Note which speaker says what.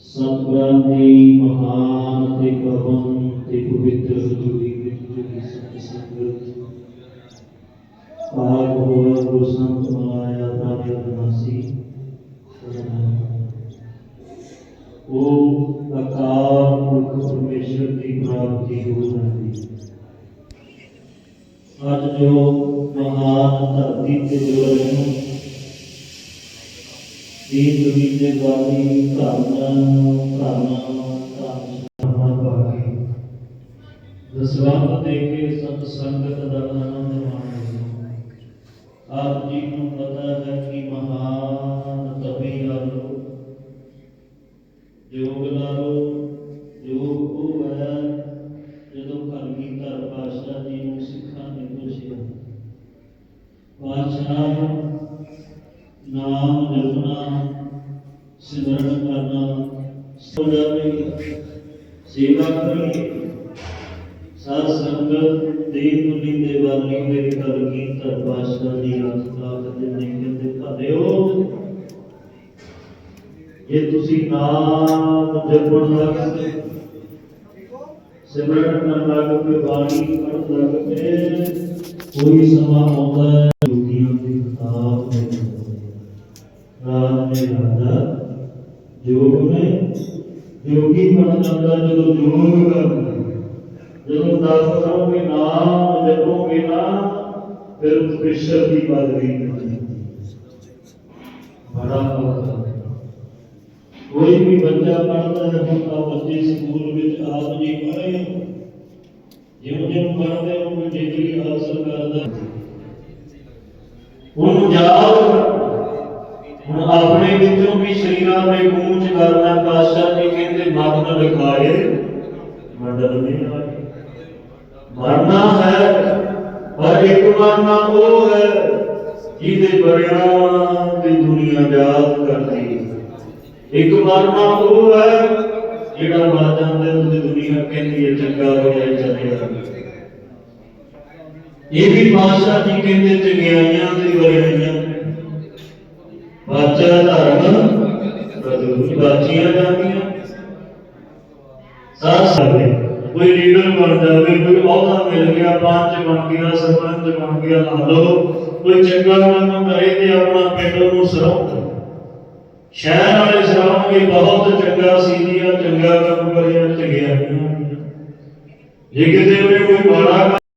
Speaker 1: ਸਤਿਗੁਰਾਂ ਦੀ ਮਹਾਨ ਤੇ ਪਵਨ ਤੇ ਪਵਿੱਤਰ ਹਜ਼ੂਰੀ ਵਿੱਚ ਜਿਹੜੀ ਪਰਮੇਸ਼ਰ ਦੀ ਪ੍ਰਾਪਤੀ ਹੋ ਜਾਂਦੀ ਅੱਜ ਜੋ ਮਹਾਨ ਧਰਤੀ ਤੇ ਜੋ ਰਹੇ ਇਹ ਦੁਨੀਆ ਦੇ ਵਾਲੀ ਧੰਨ ਧੰਨ ਧੰਨ ਬਾਕੀ ਦਸਵੰਦ ਦੇ ਕੇ ਸਤ ਸੰਗਤ ਦਾ ਆਨੰਦ ਮਾਣੋ ਸਿਮਰਨ ਕਰਨਾ ਸੋ ਜਾਵੇ ਸੇਵਾ ਕਰੀਏ ਸਾਧ ਸੰਗਤ ਦੇ ਤੁਲੀ ਦੇ ਵਾਲੀ ਮੇਰੇ ਘਰ ਕੀ ਤਰਵਾਸ਼ਾ ਦੀ ਆਸਤਾ ਕਦੇ ਨਹੀਂ ਕਹਿੰਦੇ ਭਰਿਓ ਜੇ ਤੁਸੀਂ ਨਾਮ ਜਪਣ ਲੱਗ ਸਿਮਰਨ ਕਰਨ ਲੱਗ ਪਏ ਬਾਣੀ ਪੜ੍ਹਨ ਲੱਗ ਪਏ ਕੋਈ ਸਮਾਂ ਆਉਂਦਾ ਹੈ। ਯੋਗੀਆਂ ਦੀ ਕਿਤਾਬ ਵਿੱਚ ਰਾਤ ਨੇ ਰਾਜਾ ਯੋਗ ਨੇ ਯੋਗੀ ਬਣ ਜਾਂਦਾ ਜਦੋਂ ਯੋਗ ਕਰਦਾ। ਜਦੋਂ ਦਸ ਕਰੋਗੇ ਨਾਮ ਜਪੋਗੇ ਨਾ ਫਿਰ ਕ੍ਰਿਸ਼ਨ ਦੀ ਪਦਵੀ ਮਿਲਦੀ ਬੜਾ ਫ਼ਰਕ ਕੋਈ ਵੀ ਬੱਚਾ ਪੜ੍ਹਦਾ ਹੈ, ਹੁਣ ਤਾਂ ਬੱਚੇ ਸਕੂਲ ਵਿੱਚ ਆਪ ਜੀ ਪੜ੍ਹੇ ਜਿਉਂ ਜਿਉਂ ਪੜ੍ਹਦੇ ਉਹ ਡਿਗਰੀ ਹਾਸਲ ਕਰਦਾ। ਉਹਨੂੰ ਯਾਦ ਆਪਣੇ ਵਿੱਚੋਂ ਵੀ ਸ਼ਰੀਰਾਂ ਦੇ ਗੂੰਜ ਕਰਨਾ ਪਾਸ਼ਾ ਜੀ ਕਹਿੰਦੇ ਮਰਨ ਲਿਖਾਏ ਮੰਡਲ ਨਹੀਂ ਆਏ ਮਰਨਾ ਹੈ, ਪਰ ਇੱਕ ਮਰਨਾ ਉਹ ਹੈ ਜਿਹਦੇ ਬਰਿਆਂ ਦੀ ਦੁਨੀਆ ਯਾਦ ਕਰਦੀ ਇੱਕ ਮਰਨਾ ਉਹ ਹੈ ਜਿਹੜਾ ਮਰ ਜਾਂਦਾ ਉਹਦੀ ਦੁਨੀਆ ਕਹਿੰਦੀ ਹੈ, ਚੰਗਾ ਹੋਇਆ, ਚੱਲਿਆ। ਇਹ ਵੀ ਪਾਸ਼ਾ ਜੀ ਕਹਿੰਦੇ, ਚੰਗਿਆਈਆਂ ਤੇ ਬਰਿਆਈਆਂ ਬਾਚਾ ਧਰਮ ਪ੍ਰਦੂਰ ਬਾਚੀਆਂ ਜਾਂਦੀਆਂ। ਸਾਧ ਸਕਦੇ ਕੋਈ ਲੀਡਰ ਬਣ ਜਾਵੇ, ਕੋਈ ਅਹੁਦਾ ਮਿਲ ਗਿਆ ਪੰਚ ਬਣ ਗਿਆ, ਸਰਪੰਚ ਬਣ ਗਿਆ, ਲਾ ਲਓ। ਕੋਈ ਚੰਗਾ ਕੰਮ ਕਰੇ ਤੇ ਆਪਣਾ ਪਿੰਡ ਨੂੰ ਸਰਾਉਂਦਾ ਸ਼ਹਿਰ ਵਾਲੇ ਸਰਾਉਣਗੇ, ਬਹੁਤ ਚੰਗਾ ਸੀ ਜੀ ਚੰਗਾ ਕੰਮ ਕਰਿਆ ਚੰਗਿਆ ਜੇ ਕਿਤੇ ਉਹਨੇ ਕੋਈ ਮਾੜਾ